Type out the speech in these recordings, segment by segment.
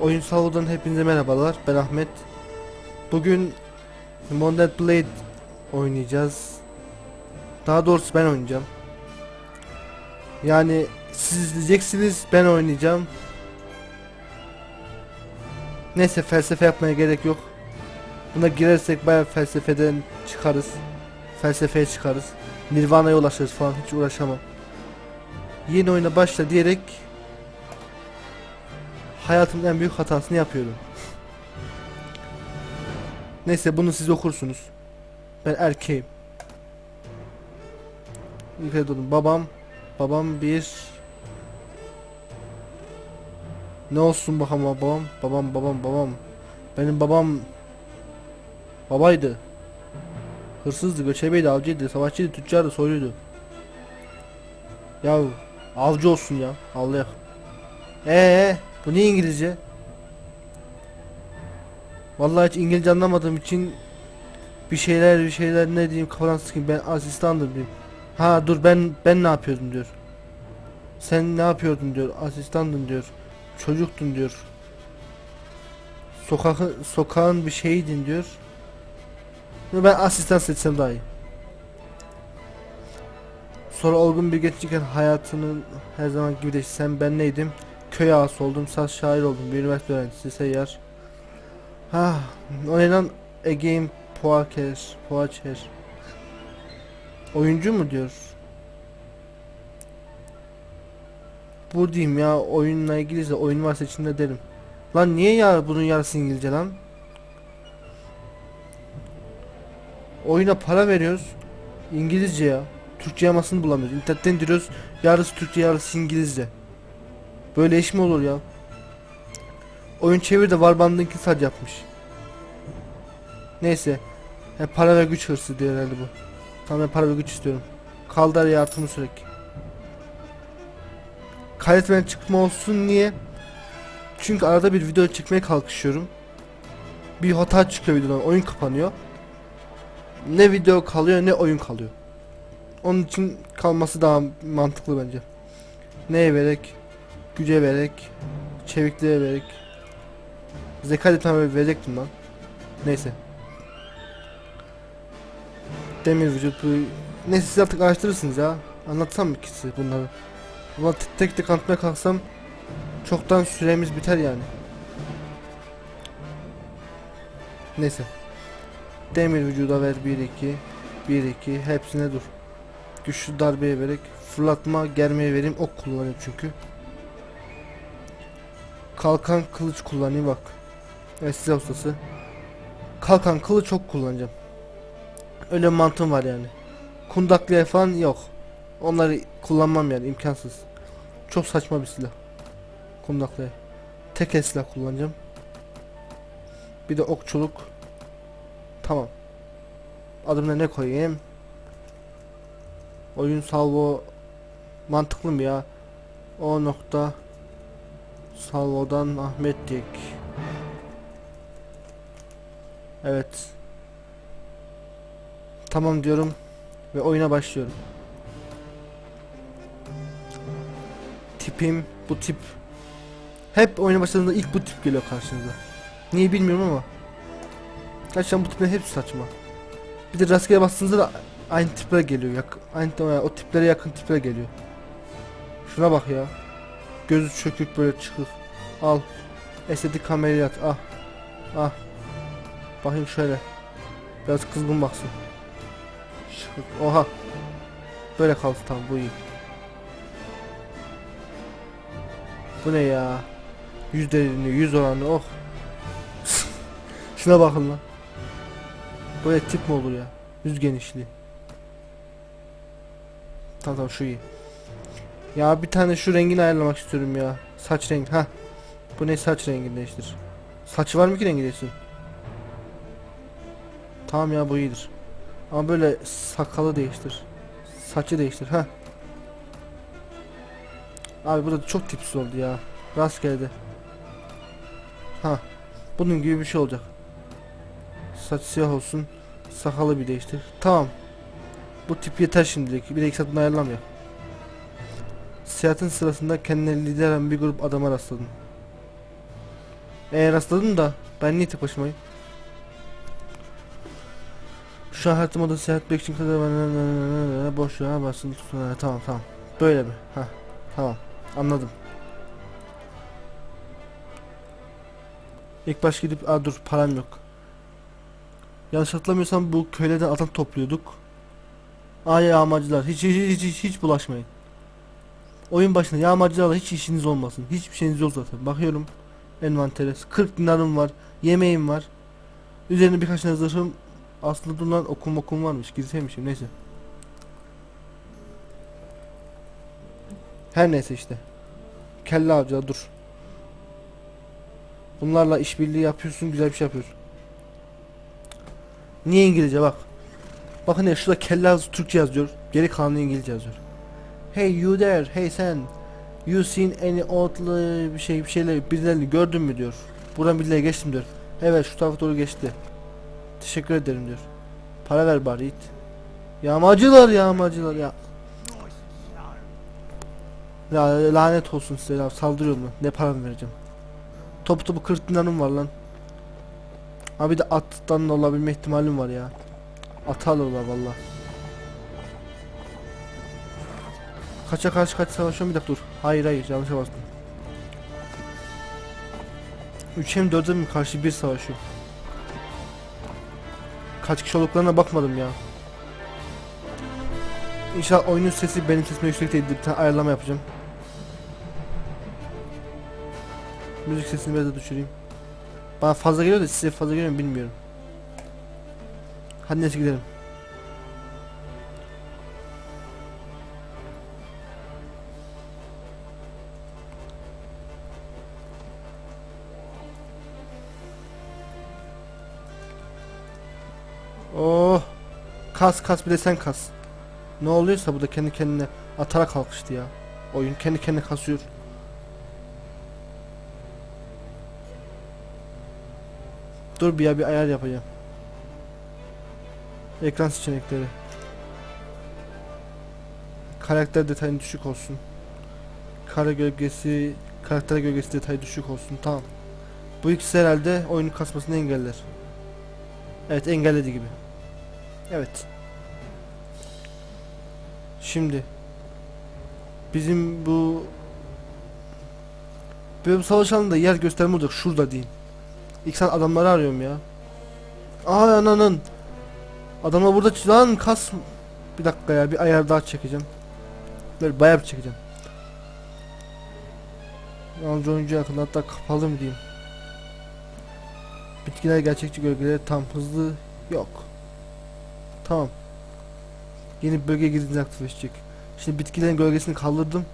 Oyun Salvo'dan hepinize merhabalar. Ben Ahmet. Bugün Modern Blade oynayacağız. Daha doğrusu ben oynayacağım. Yani siz izleyeceksiniz, ben oynayacağım. Neyse felsefe yapmaya gerek yok. Buna girersek bayağı felsefeden çıkarız. Felsefeye çıkarız. Nirvana'ya ulaşırız falan hiç uğraşamam. Yeni oyuna başla diyerek hayatımın en büyük hatasını yapıyorum. Neyse bunu siz okursunuz. Ben erkeğim. Yukarı durun. Babam babam bir ne olsun bakalım babam babam babam babam benim babam babaydı hırsızdı göçebeydi avcıydı savaşçıydı tüccardı soyluydu ya avcı olsun ya Allah ee bu niye İngilizce Vallahi hiç İngilizce anlamadığım için bir şeyler bir şeyler ne diyeyim kafadan sıkayım ben asistandım diyeyim. Ha dur ben ben ne yapıyordum diyor. Sen ne yapıyordun diyor. Asistandın diyor. Çocuktun diyor. Sokakı, sokağın bir şeyiydin diyor. Ben asistan seçsem daha iyi. Sonra olgun bir gençken hayatının her zaman gibi de sen ben neydim? Köy ağası oldum, saz şair oldum, bir üniversite öğrencisi, seyyar. Ha, o ne lan? Again Poacher. Oyuncu mu diyor? Bu diyeyim ya oyunla ilgiliyse oyun varsa içinde derim. Lan niye ya bunun yarısı İngilizce lan? Oyuna para veriyoruz. İngilizce ya. Türkçe yamasını bulamıyoruz. İnternetten indiriyoruz. Yarısı Türkçe yarısı İngilizce. Böyle iş mi olur ya? Oyun çevir de Warband'ınki sadece yapmış. Neyse. He, para ve güç hırsı diyor herhalde bu. Tamam ben para ve güç istiyorum. Kaldır hayatımı sürekli. Kaydetmeden çıkma olsun niye? Çünkü arada bir video çekmeye kalkışıyorum. Bir hata çıkıyor videodan oyun kapanıyor. Ne video kalıyor ne oyun kalıyor. Onun için kalması daha mantıklı bence. Neye vererek? Güce vererek. Çevikliğe vererek. Zeka detayı verecektim lan. Neyse. Demir vücut bu... Neyse siz artık araştırırsınız ya. Anlatsam mı ki size bunları? Ama tek tek anlatmaya kalksam çoktan süremiz biter yani. Neyse. Demir vücuda ver 1 2 1 2 hepsine dur. Güçlü darbeye vererek fırlatma germeye vereyim ok kullanıyor çünkü. Kalkan kılıç kullanayım bak. Evet size ustası. Kalkan kılıç çok kullanacağım. Öyle bir mantığım var yani. Kundaklıya falan yok. Onları kullanmam yani imkansız. Çok saçma bir silah. Kundaklıya. Tek el silah kullanacağım. Bir de okçuluk. Tamam. Adımına ne koyayım? Oyun salvo mantıklı mı ya? O nokta salvodan Ahmet Dik. Evet. Tamam diyorum ve oyuna başlıyorum. Tipim bu tip. Hep oyuna başladığında ilk bu tip geliyor karşınıza. Niye bilmiyorum ama. Gerçekten bu tipler hep saçma. Bir de rastgele bastığınızda da aynı tipler geliyor. Yak aynı o tiplere yakın tipler geliyor. Şuna bak ya. Gözü çökük böyle çıkık. Al. Estetik kamerayı at. Ah. Ah. Bakayım şöyle. Biraz kızgın baksın. Şık. Oha. Böyle kaldı tamam bu iyi. Bu ne ya? Yüz derinliği, yüz oranı oh. Şuna bakın lan. Böyle tip mi olur ya? Yüz genişliği. Tamam tamam şu iyi. Ya bir tane şu rengini ayarlamak istiyorum ya. Saç rengi. Ha. Bu ne saç rengini değiştir. Saçı var mı ki rengi değişsin? Tamam ya bu iyidir. Ama böyle sakalı değiştir. Saçı değiştir. Ha. Abi burada çok tipsiz oldu ya. Rastgele. Ha. Bunun gibi bir şey olacak. Saç siyah olsun. Sakalı bir değiştir. Tamam. Bu tip yeter şimdilik. Bir de ikisatını ayarlamıyor. Seyahatin sırasında kendine lider bir grup adama rastladım. Eğer rastladım da ben niye tek başımayım? Şu an haritamda seyahat bekçin kadar boş ya basın Tamam tamam. Böyle mi? Ha tamam. Anladım. İlk baş gidip aa dur param yok. Yanlış hatırlamıyorsam bu köylerden adam topluyorduk. Aa yağmacılar hiç hiç hiç hiç, hiç bulaşmayın. Oyun başında yağmacılarla hiç işiniz olmasın. Hiçbir şeyiniz yok zaten. Bakıyorum envantere 40 dinarım var. Yemeğim var. Üzerine birkaç tane zırhım aslında bundan okum okum varmış. Gizlemişim neyse. Her neyse işte. Kelle avcıya dur. Bunlarla işbirliği yapıyorsun, güzel bir şey yapıyorsun. Niye İngilizce bak. Bakın ya şurada kelle Türkçe yazıyor. Geri kalanı İngilizce yazıyor. Hey you there, hey sen. You seen any oddly bir şey bir şeyler birilerini gördün mü diyor. Buradan birileri geçtim diyor. Evet şu tarafa doğru geçti. Teşekkür ederim diyor. Para ver bari it. Yağmacılar yağmacılar ya. Ya lanet olsun size ya saldırıyorum lan. Ne param vereceğim. Topu topu 40 dinarım var lan. Abi de attan da olabilme ihtimalim var ya. Atal ola valla. Kaça karşı kaç savaşıyorum bir dakika dur. Hayır hayır yanlışa bastım. 3'e mi 4'e mi karşı bir savaşıyorum. Kaç kişi olduklarına bakmadım ya. İnşallah oyunun sesi benim sesime yüksek değildir. Bir tane ayarlama yapacağım. Müzik sesini biraz da düşüreyim. Bana fazla geliyor da size fazla geliyor mu bilmiyorum. Hadi neyse gidelim. Kas kas bir de sen kas. Ne oluyorsa bu da kendi kendine atarak kalkıştı ya. Oyun kendi kendine kasıyor. Dur bir ya bir ayar yapacağım. Ekran seçenekleri. Karakter detayı düşük olsun. Kare gölgesi, karakter gölgesi detayı düşük olsun. Tamam. Bu ikisi herhalde oyunun kasmasını engeller. Evet engelledi gibi. Evet. Şimdi bizim bu bu savaş alanında yer gösterme olacak şurada diyeyim. İlk sen adamları arıyorum ya. Aa ananın. Adamlar burada lan kas. Bir dakika ya bir ayar daha çekeceğim. Böyle bayağı bir çekeceğim. Yalnız oyuncu yakında hatta kapalı mı diyeyim. Bitkiler gerçekçi gölgeleri tam hızlı yok. Tamam. Yeni bölgeye girince aktifleşecek. Şimdi bitkilerin gölgesini kaldırdım.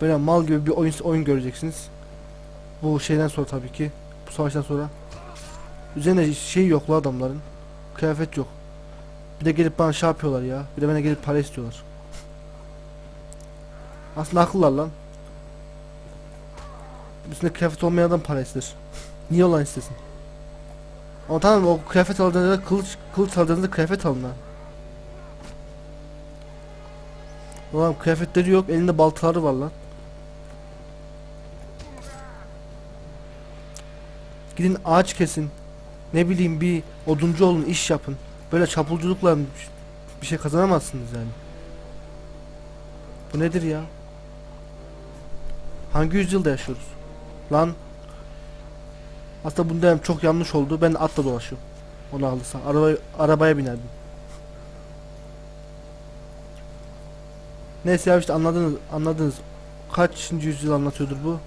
Böyle mal gibi bir oyun oyun göreceksiniz. Bu şeyden sonra tabii ki. Bu savaştan sonra. Üzerinde şey yok la adamların. Kıyafet yok. Bir de gelip bana şey yapıyorlar ya. Bir de bana gelip para istiyorlar. Aslında haklılar lan. Üstünde kıyafet olmayan adam para ister. Niye olan istesin? Ama tamam o kıyafet aldığınızda kılıç kılıç aldığınızda kıyafet alın ha. Ulan kıyafetleri yok elinde baltaları var lan. Gidin ağaç kesin. Ne bileyim bir oduncu olun iş yapın. Böyle çapulculukla bir şey kazanamazsınız yani. Bu nedir ya? Hangi yüzyılda yaşıyoruz? Lan aslında bunda çok yanlış oldu. Ben atla dolaşıyorum. Onu alırsam. Arabaya, arabaya binerdim. Neyse ya işte anladınız. Anladınız. Kaçıncı yüzyıl anlatıyordur bu?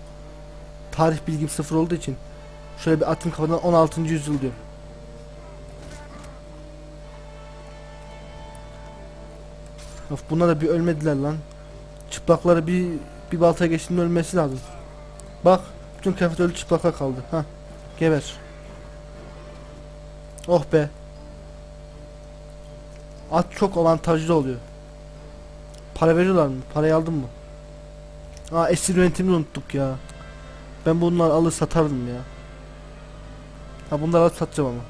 Tarih bilgim sıfır olduğu için. Şöyle bir atın kafadan 16. yüzyıl diyor. Of bunlar da bir ölmediler lan. Çıplakları bir bir baltaya geçtiğinde ölmesi lazım. Bak bütün kıyafet ölü çıplaklar kaldı. Ha. Geber. Oh be. At çok avantajlı oluyor. Para veriyorlar mı? Parayı aldın mı? Aa esir yönetimini unuttuk ya. Ben bunları alır satardım ya. Ha bunları alıp satacağım ama.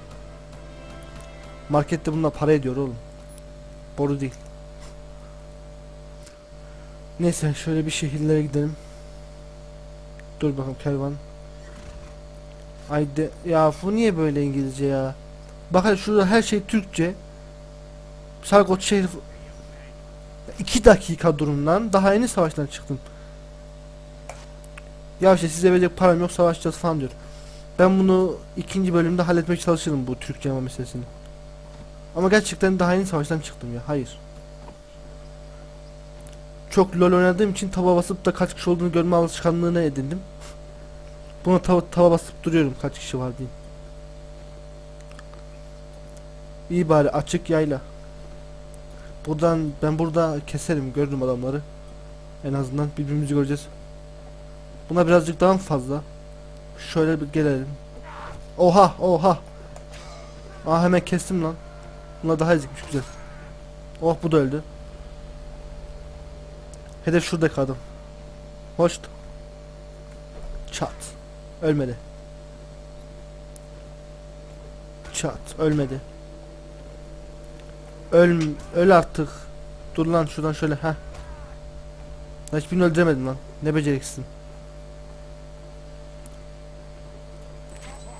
Markette bunlar para ediyor oğlum. Boru değil. Neyse şöyle bir şehirlere gidelim. Dur bakalım kervan. Ay de, ya bu niye böyle İngilizce ya? Bakın şurada her şey Türkçe. Sargot şehri 2 dakika durumdan daha yeni savaştan çıktım. Ya işte size verecek param yok savaşacağız falan diyor. Ben bunu ikinci bölümde halletmeye çalışırım bu Türkçe ama meselesini. Ama gerçekten daha yeni savaştan çıktım ya. Hayır. Çok LoL oynadığım için tava basıp da kaç kişi olduğunu görme alışkanlığına edindim. Buna tava, tava basıp duruyorum kaç kişi var diye. İyi bari açık yayla. Buradan ben burada keserim gördüm adamları. En azından birbirimizi göreceğiz. Buna birazcık daha fazla? Şöyle bir gelelim. Oha oha. Aa hemen kestim lan. Buna daha ezikmiş güzel. Oh bu da öldü. Hedef şuradaki adam. Hoşt. Çat. Ölmedi. Çat. Ölmedi. Öl, öl artık. Dur lan şuradan şöyle ha. Hiçbirini öldüremedim lan. Ne beceriksizsin.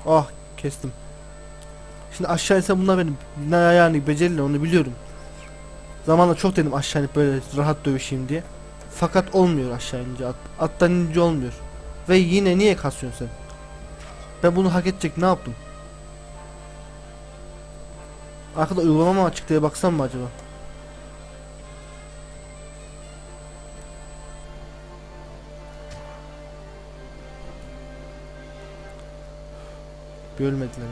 Ah kestim. Şimdi aşağı insem bunlar benim ne yani beceriyle onu biliyorum. Zamanla çok dedim aşağı inip böyle rahat dövüşeyim diye. Fakat olmuyor aşağı inince. At, attan inince olmuyor. Ve yine niye kasıyorsun sen? Ben bunu hak edecek ne yaptım? Arkada uygulama mı açık diye baksam mı acaba? Bir ölmediler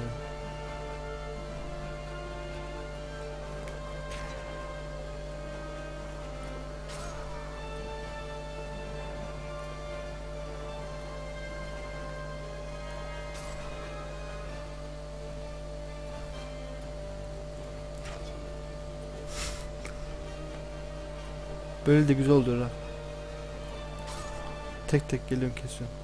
Böyle de güzel oluyor ha. Tek tek geliyorum kesiyorum.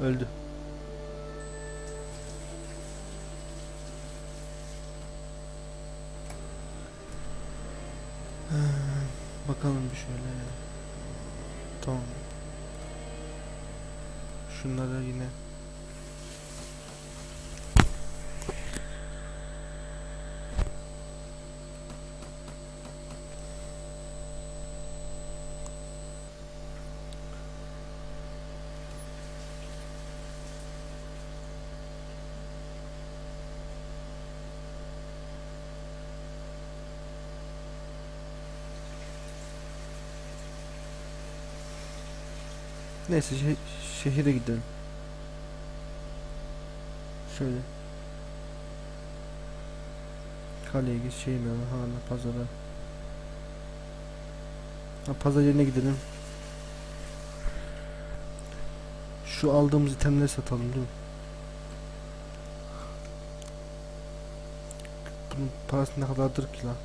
Öldü. Bakalım bir şöyle. Tamam. Şunlara yine. Neyse şe- şehire gidelim. Şöyle. Kaleye git şey mi hala pazara. Ha, pazar yerine gidelim. Şu aldığımız itemleri satalım değil mi? Bunun parası ne kadardır ki lan?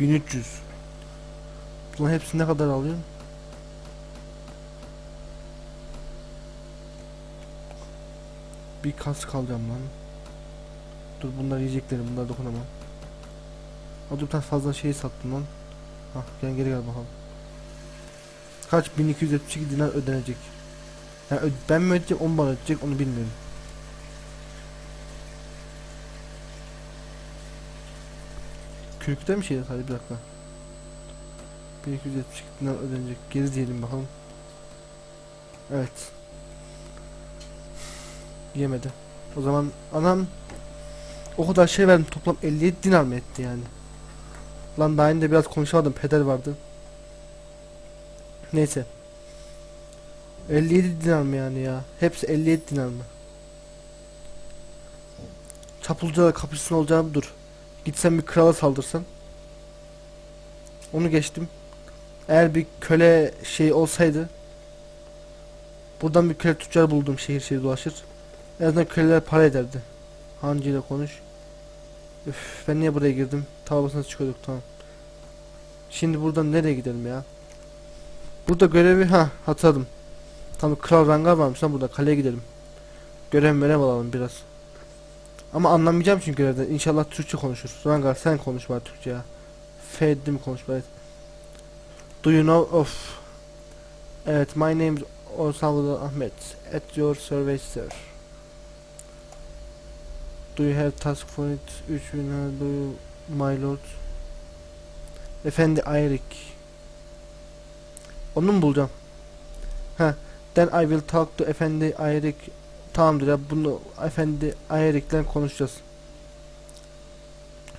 Bin üç yüz. Bunların hepsi ne kadar alıyor? Bir kask alacağım lan. Dur bunlar yiyeceklerim bunlar dokunamam. Hadi bir tane fazla şey sattım lan. Hah gel geri gel bakalım. Kaç 1272 dinar ödenecek. Yani ben mi ödeyeceğim 10 bana ödeyecek onu bilmiyorum. Kürkte mi şey hadi bir dakika. 1272 dinar ödenecek. Geri diyelim bakalım. Evet. Yemedi. O zaman anam o kadar şey verdim toplam 57 dinar mı etti yani? Lan daha de biraz konuşamadım peder vardı. Neyse. 57 dinar mı yani ya? Hepsi 57 dinar mı? Çapulcuda kapışsın olacağım dur. Gitsen bir krala saldırsan. Onu geçtim. Eğer bir köle şey olsaydı Buradan bir köle tüccar buldum şehir şehir dolaşır. En azından köleler para ederdi. Hancı ile konuş. Üf, ben niye buraya girdim? Tavabasına çıkıyorduk tamam. Şimdi buradan nereye gidelim ya? Burada görevi ha hatırladım. Tam kral rangar varmış lan burada kaleye gidelim. Görev görev alalım biraz. Ama anlamayacağım çünkü görevden. İnşallah Türkçe konuşur. Rangar sen konuş bari Türkçe ya. Feddim konuş bari. Do you know of? Evet, my name is Osvaldo Ahmet. At your service sir. Do you have task for it? 3000 do you, my lord? Efendi Ayrik. Onu mu bulacağım? Ha, then I will talk to Efendi Ayrik. Tamamdır ya bunu Efendi Ayrik'le konuşacağız.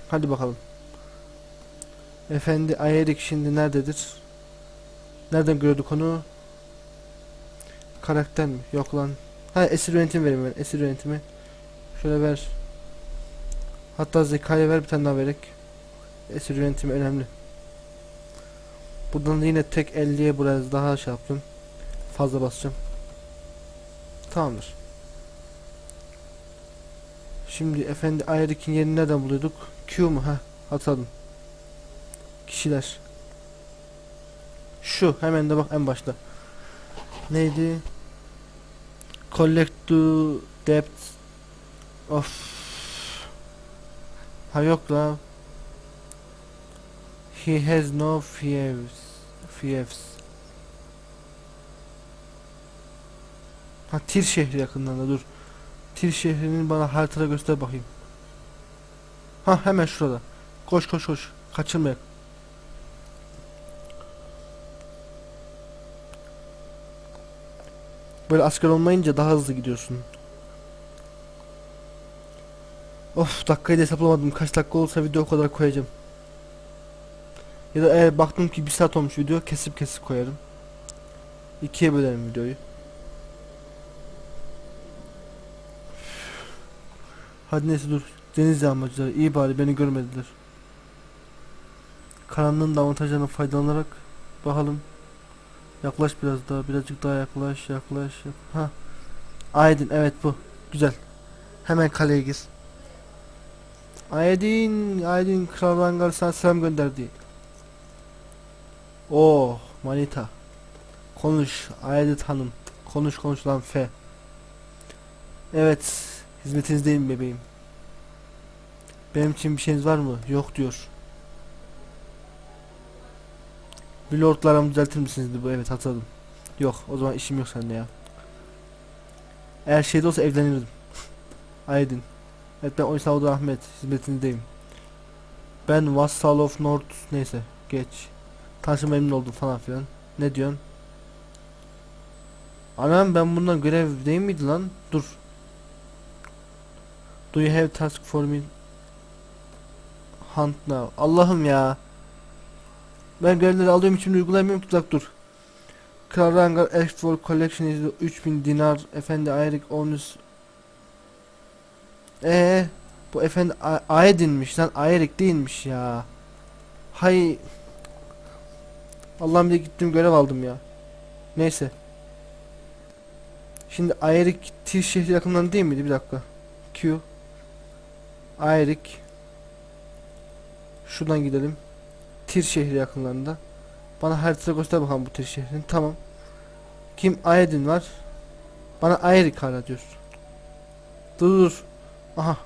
Hadi bakalım. Efendi Ayrik şimdi nerededir? Nereden görüyorduk onu? Karakter mi? Yok lan. Ha esir yönetim vereyim ben. Esir yönetimi. Şöyle ver. Hatta zekaya ver bir tane daha verek. Esir yönetimi önemli. Buradan da yine tek 50'ye biraz daha şey yaptım. Fazla basacağım. Tamamdır. Şimdi efendi Ayrik'in yerini nereden buluyorduk? Q mu? Ha, hatırladım. Kişiler. Şu hemen de bak en başta. Neydi? Collect the debt of Ha yok la. He has no fears. Fears. Ha Tir şehri yakınlarında dur. Tir şehrinin bana haritada göster bakayım. Ha hemen şurada. Koş koş koş. Kaçırmayak. Böyle asker olmayınca daha hızlı gidiyorsun. Of dakikayı da hesaplamadım. Kaç dakika olsa video o kadar koyacağım. Ya da eğer baktım ki bir saat olmuş video kesip kesip koyarım. İkiye bölerim videoyu. Hadi neyse dur. Deniz yağmacıları iyi bari beni görmediler. Karanlığın da avantajlarına faydalanarak bakalım. Yaklaş biraz daha birazcık daha yaklaş yaklaş. yak- Ha. Aydın evet bu. Güzel. Hemen kaleye gir. Aydın, Aydın Kral Rangar sana selam gönderdi. Oh, manita. Konuş, Aydın hanım. Konuş konuş lan fe. Evet, hizmetinizdeyim bebeğim. Benim için bir şeyiniz var mı? Yok diyor. Bir lordlarımı düzeltir misiniz bu? Evet hatırladım. Yok, o zaman işim yok sende ya. Eğer şeyde olsa evlenirdim. Aydın. Evet ben Oysal Ahmet hizmetinizdeyim. Ben Vassal of North neyse geç. Tanışma memnun oldum falan filan. Ne diyorsun? Anam ben bundan görev değil miydi lan? Dur. Do you have task for me? Hunt now. Allah'ım ya. Ben görevleri aldığım için uygulayamıyorum ki uzak dur. Kral Rangar Ask for Collection is 3000 dinar. Efendi Ayrik Onus ee, bu efendi Aydin'miş lan Ayrik değilmiş ya. Hay Allah'ım de gittim görev aldım ya. Neyse. Şimdi Ayrik Tir şehri yakından değil miydi? Bir dakika. Q Ayrik Şuradan gidelim. Tir şehri yakınlarında. Bana haritada göster bakalım bu Tir şehrini. Tamam. Kim Aydin var? Bana Ayrik hala diyor. Dur dur. Aha.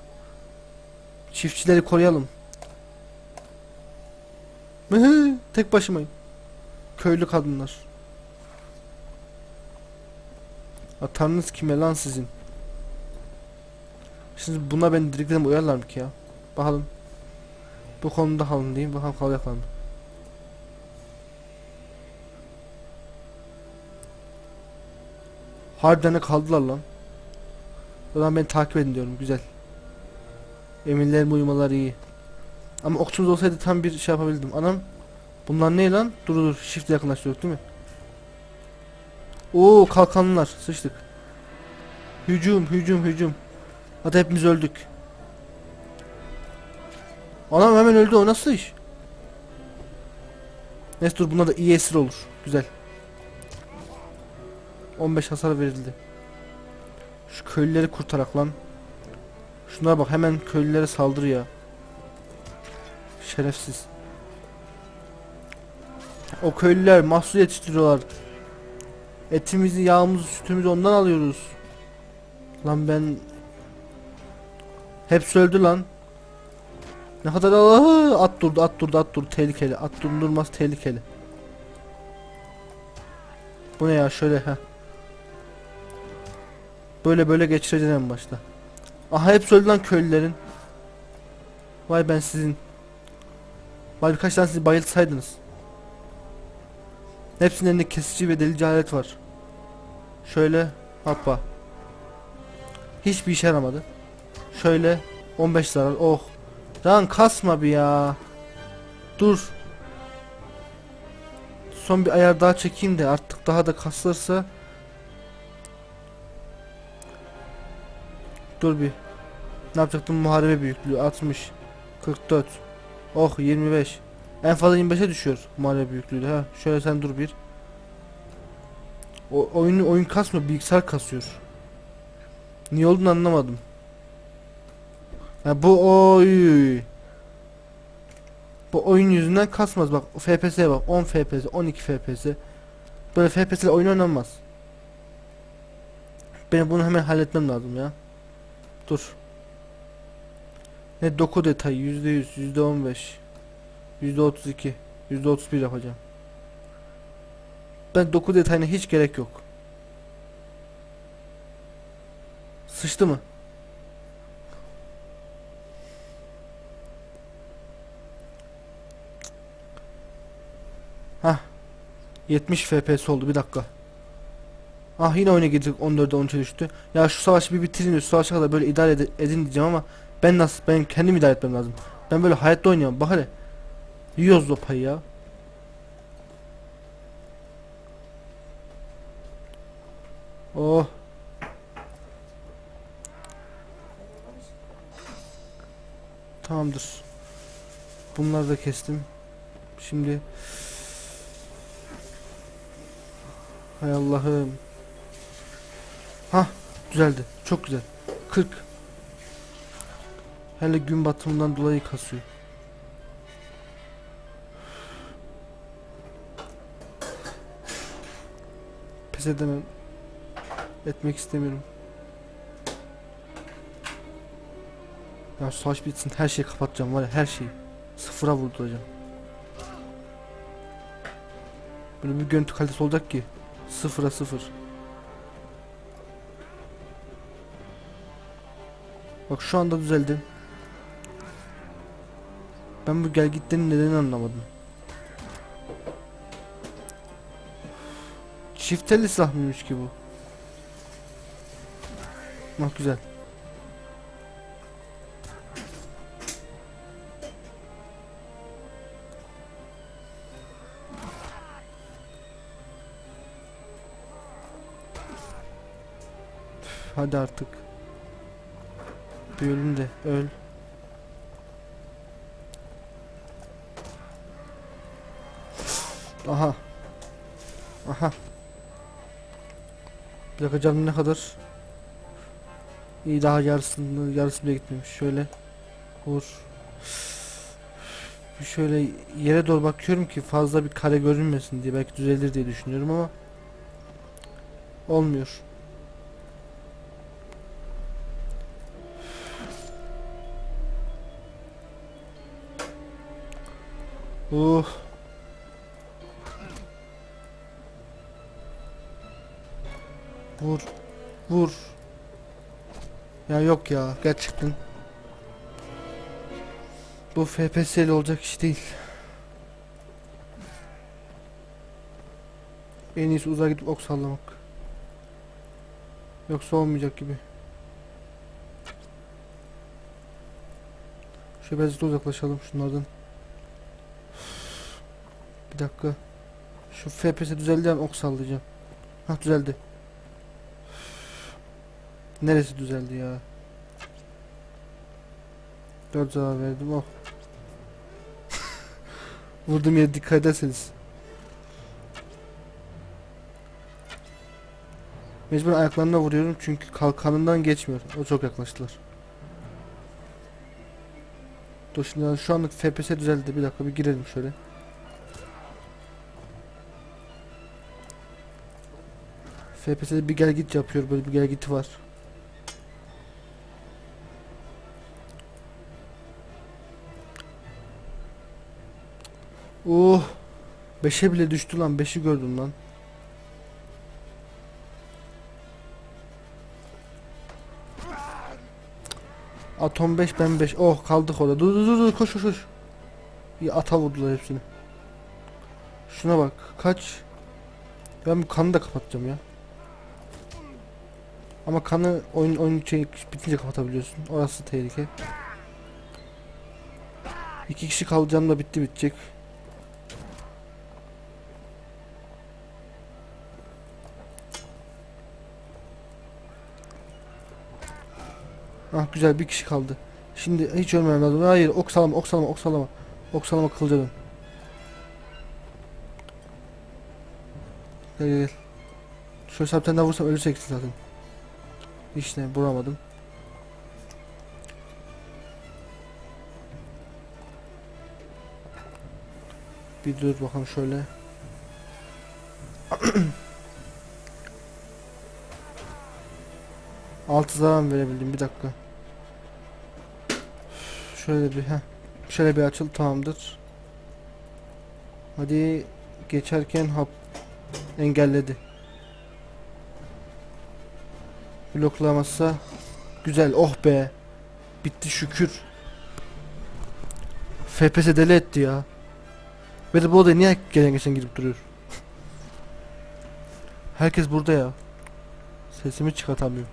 Çiftçileri koruyalım. Tek başımayım. Köylü kadınlar. Atanınız kime lan sizin? Şimdi buna ben dediklerimi uyarlar mı ki ya? Bakalım. Bu konuda halın diyeyim. Bakalım kalacaklar mı? Harbiden de kaldılar lan. O zaman beni takip edin diyorum. Güzel. Emirlerim uyumaları iyi. Ama okçumuz olsaydı tam bir şey yapabildim. Anam. Bunlar ne lan? Dur dur. Shift yakınlaştırıyor değil mi? Oo kalkanlar. Sıçtık. Hücum hücum hücum. Hadi hepimiz öldük. Anam hemen öldü o nasıl iş? Neyse dur buna da iyi esir olur. Güzel. 15 hasar verildi. Şu köylüleri kurtarak lan. Şunlara bak hemen köylülere saldırıyor. Şerefsiz. O köylüler mahsul yetiştiriyorlar. Etimizi, yağımızı, sütümüzü ondan alıyoruz. Lan ben Hepsi öldü lan. Ne kadar Aa, at durdu at durdu at durdu tehlikeli at durdurmaz tehlikeli. Bu ne ya şöyle ha. Böyle böyle geçireceksin en başta. Aha hepsi öldü lan köylülerin. Vay ben sizin. Vay birkaç tane sizi bayıltsaydınız. Hepsinin elinde kesici ve delici alet var. Şöyle hoppa. Hiçbir işe yaramadı. Şöyle 15 zarar. Oh. Lan kasma bir ya. Dur. Son bir ayar daha çekeyim de artık daha da kaslarsa. Dur bir. Ne yapacaktım? Muharebe büyüklüğü 60 44 Oh 25 En fazla 25'e düşüyor muharebe büyüklüğü de ha. Şöyle sen dur bir. O, oyunu oyun kasmıyor bilgisayar kasıyor. Niye olduğunu anlamadım. Ha bu oy. Bu oyun yüzünden kasmaz. Bak FPS'ye bak 10 FPS 12 FPS Böyle FPS ile oyun oynanmaz. Benim bunu hemen halletmem lazım ya Dur ne doku detayı yüzde yüz, yüzde on beş, yüzde otuz iki, yüzde otuz bir yapacağım. Ben doku detayına hiç gerek yok. Sıçtı mı? Hah. 70 FPS oldu bir dakika. Ah yine oyuna girdik 14'e 13'e düştü. Ya şu savaşı bir bitirin şu savaşa kadar böyle idare ed- edin diyeceğim ama ben nasıl ben kendim idare etmem lazım. Ben böyle hayatta oynayamam bak hele. Yiyoruz lopayı ya. Oh. Tamamdır. Bunları da kestim. Şimdi Hay Allah'ım. Hah düzeldi. Çok güzel. 40. Hele gün batımından dolayı kasıyor. Pes edemem. Etmek istemiyorum. Ya savaş bitsin her şeyi kapatacağım var ya her şeyi. Sıfıra vurduracağım. Böyle bir görüntü kalitesi olacak ki sıfıra sıfır. Bak şu anda düzeldi. Ben bu gel gitlerin nedenini anlamadım. Çifteli silah mıymış ki bu? Bak güzel. Hadi artık. Bir ölüm de öl. Aha. Aha. Bir dakika canım ne kadar? İyi daha yarısını yarısı bile gitmemiş. Şöyle vur. Şöyle yere doğru bakıyorum ki fazla bir kare görünmesin diye belki düzelir diye düşünüyorum ama olmuyor. Uh. Vur. Vur. Ya yok ya gerçekten. Bu FPS ile olacak iş değil. En iyisi uzağa gidip ok sallamak. Yoksa olmayacak gibi. Birazcık da uzaklaşalım şunlardan. Bir dakika. Şu FPS düzeldiği ok sallayacağım. Hah düzeldi. Neresi düzeldi ya? 4 zarar verdim oh. Vurdum yere dikkat ederseniz. Mecbur ayaklarına vuruyorum çünkü kalkanından geçmiyor. O çok yaklaştılar. Dur şimdi şu anlık FPS düzeldi. Bir dakika bir girelim şöyle. FPS'de bir gel git yapıyor böyle bir gel git var. Oh. 5'e bile düştü lan. 5'i gördüm lan. Atom 5 ben 5. Oh kaldık orada. Dur dur dur koş koş koş. Bir ata vurdular hepsini. Şuna bak. Kaç. Ben bu kanı da kapatacağım ya. Ama kanı oyun oyun şey bitince kapatabiliyorsun. Orası tehlike. İki kişi kalacağım da bitti bitecek. Ah güzel bir kişi kaldı. Şimdi hiç ölmem lazım. Hayır ok salama ok salama ok salama. Ok salama kılıca dön. Gel gel gel. Şöyle daha vursam öleceksin zaten. İşte vuramadım. Bir dur bakalım şöyle. Altı zarar verebildim bir dakika. Şöyle bir heh. Şöyle bir açıl tamamdır. Hadi geçerken hap engelledi. Bloklamazsa güzel oh be. Bitti şükür. FPS deli etti ya. Ve de bu odaya niye gelen geçen girip duruyor? Herkes burada ya. Sesimi çıkartamıyorum.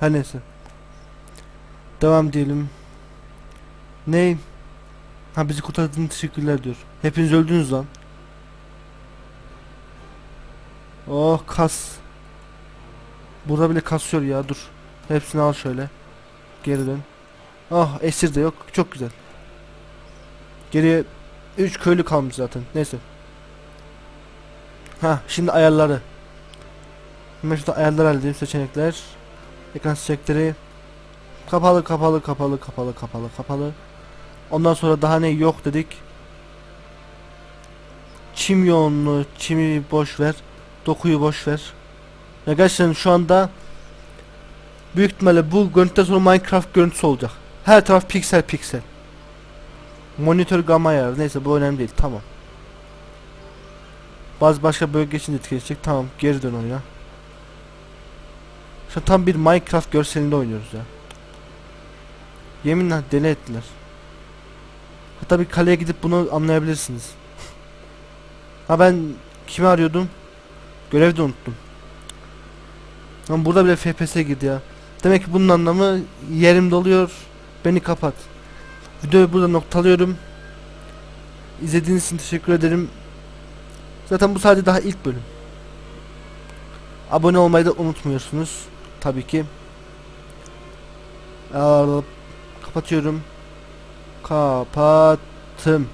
Her neyse. Devam diyelim. Ne? Ha bizi kurtardığın teşekkürler diyor. Hepiniz öldünüz lan. Oh kas. Burada bile kasıyor ya dur. Hepsini al şöyle. Geri dön. Ah esir de yok. Çok güzel. Geriye 3 köylü kalmış zaten. Neyse. Ha şimdi ayarları. Hemen şurada ayarlar halledeyim seçenekler. Ekran seçenekleri. Kapalı kapalı kapalı kapalı kapalı kapalı. Ondan sonra daha ne yok dedik. Çim yoğunluğu, çimi boş ver. Dokuyu boş ver. Gerçekten şu anda büyük ihtimalle bu görüntüden sonra Minecraft görüntüsü olacak. Her taraf piksel piksel. Monitör gamma ayarı. Neyse bu önemli değil. Tamam. Bazı başka bölge için etkileyecek. Tamam. Geri dön oraya. Şu tam bir Minecraft görselinde oynuyoruz ya. Yeminle deli ettiler. Hatta bir kaleye gidip bunu anlayabilirsiniz. Ha ben kimi arıyordum? Görevi de unuttum. Lan burada bile FPS girdi ya. Demek ki bunun anlamı yerim doluyor. Beni kapat. Videoyu burada noktalıyorum. İzlediğiniz için teşekkür ederim. Zaten bu sadece daha ilk bölüm. Abone olmayı da unutmuyorsunuz. Tabii ki. Aa, kapatıyorum. Kapattım.